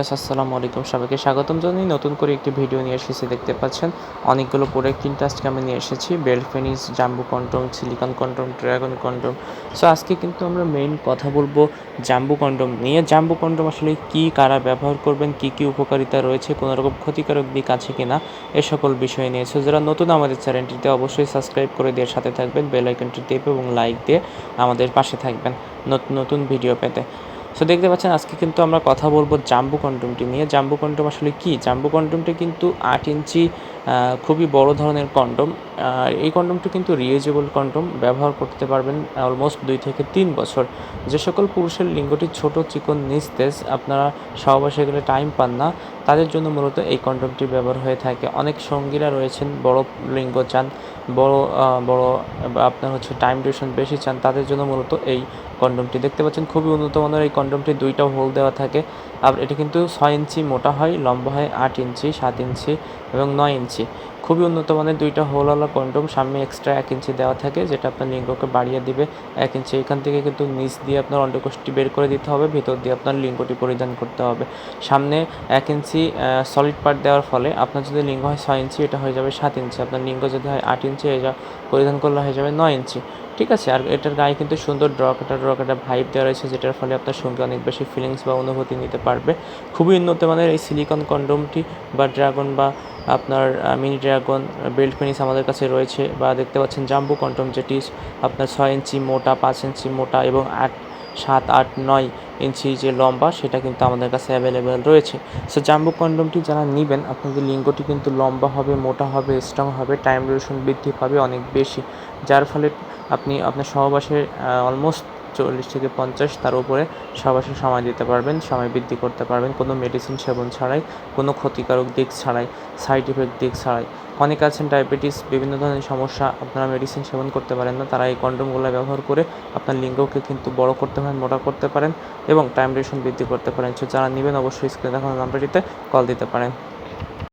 আসসালামু আলাইকুম সবাইকে স্বাগতম জানাই। নতুন করে একটি ভিডিও নিয়ে এসেছি, দেখতে পাচ্ছেন? অনেকগুলো প্রোডাক্ট কিন্তু আজকে আমি নিয়ে এসেছি। Belt finish jumbo condom silicone condom dragon condom so আজকে কিন্তু আমরা মেইন কথা বলব জাম্বু কন্ডম নিয়ে। জাম্বু কন্ডম আসলে কি, কারা ব্যবহার করবেন, কি কি উপকারিতা রয়েছে কোনো রকম ক্ষতিকারক দিক আছে কিনা, এ সকল বিষয় নিয়ে। সো যারা নতুন আমাদের চ্যানেলটিতে অবশ্যই সাবস্ক্রাইব করে দিয়ে সাথে থাকবেন বেল আইকনটি টেপে এবং লাইক দিয়ে আমাদের পাশে থাকবেন নতুন নতুন ভিডিও পেতে। সো দেখতে পাচ্ছেন, আজকে কিন্তু আমরা কথা বলব জাম্বু কন্ডমটি নিয়ে। জাম্বু কন্ডম আসলে কি? জাম্বু কন্ডমটি কিন্তু আট ইঞ্চি খুবই বড় ধরনের কন্ডম। আর এই কন্ডমটি কিন্তু রিউজেবল কন্ডম, ব্যবহার করতে পারবেন অলমোস্ট দুই থেকে তিন বছর। যে সকল পুরুষের লিঙ্গটি ছোট, চিকন, নিস্তেজ, আপনারা সহবাসে গেলে টাইম পান না, তাদের জন্য মূলত এই কন্ডমটি ব্যবহার হয়ে থাকে। অনেক সঙ্গীরা রয়েছেন, বড় লিঙ্গ চান, বড় বড় আপনার হচ্ছে টাইম ডিউরেশন বেশি চান, তাদের জন্য মূলত এই কন্ডমটি। দেখতে পাচ্ছেন খুবই উন্নত মানের এই কন্ডমটি দুইটা হোল দেওয়া থাকে। আর এটা কিন্তু ছয় ইঞ্চি মোটা হয়, লম্বা হয় আট ইঞ্চি, সাত ইঞ্চি এবং নয় ইঞ্চি। খুবই উন্নত মানের দুইটা হোলওয়ালা কন্ডম, সামনে এক্সট্রা এক ইঞ্চি দেওয়া থাকে, যেটা আপনার লিঙ্গকে বাড়িয়ে দিবে এক ইঞ্চি। এখান থেকে কিন্তু নিচ দিয়ে আপনার অন্ডকোষটি বের করে দিতে হবে, ভিতর দিয়ে আপনার লিঙ্গটি পরিধান করতে হবে। সামনে এক ইঞ্চি সলিড পার্ট দেওয়ার ফলে আপনার যদি লিঙ্গ হয় ছয় ইঞ্চি, এটা হয়ে যাবে সাত ইঞ্চি। আপনার লিঙ্গ যদি হয় আট ইঞ্চি, এটা পরিধান করলে হয়ে যাবে নয় ইঞ্চি। ঠিক আছে, আর এটার গায়ে কিন্তু সুন্দর ড্র কাটা ড্র কাটা ভাইব দেওয়া রয়েছে, যেটার ফলে আপনার সঙ্গে অনেক বেশি ফিলিংস বা অনুভূতি নিতে পারবে। খুবই উন্নত মানের এই সিলিকন কন্ডমটি বা ড্রাগন বা আপনার মিনি ড্রাগন বেল্ট ফিনিস আমাদের কাছে রয়েছে বা দেখতে পাচ্ছেন জাম্বু কন্ডম যেটি আপনার ছয় ইঞ্চি মোটা, পাঁচ ইঞ্চি মোটা এবং আট, সাত, আট, নয় ইঞ্চি যে লম্বা, সেটা কিন্তু আমাদের কাছে অ্যাভেলেবেল রয়েছে। সো জাম্বো কন্ডমটি যারা নেবেন, আপনাদের লিঙ্গটি কিন্তু লম্বা হবে, মোটা হবে স্ট্রং হবে টাইম ডিউরেশন বৃদ্ধি পাবে অনেক বেশি। যার ফলে আপনি আপনার সহবাসের অলমোস্ট চল্লিশ থেকে পঞ্চাশ, তার উপরে সহবাসে সময় দিতে পারবেন, সময় বৃদ্ধি করতে পারবেন, কোনো মেডিসিন সেবন ছাড়াই, কোনো ক্ষতিকারক দিক ছাড়াই সাইড ইফেক্ট দিক ছাড়াই। অনেক আছেন ডায়াবেটিস বিভিন্ন ধরনের সমস্যা, আপনারা মেডিসিন সেবন করতে পারেন না, তারা এই কন্ডমগুলো ব্যবহার করে আপনার লিঙ্গকে কিন্তু বড় করতে পারেন, মোটা করতে পারেন এবং টাইম ডিউরেশন বৃদ্ধি করতে পারেন। যারা নেবেন অবশ্যই স্ক্রিনে দেখানো নাম্বারটিতে কল দিতে পারেন।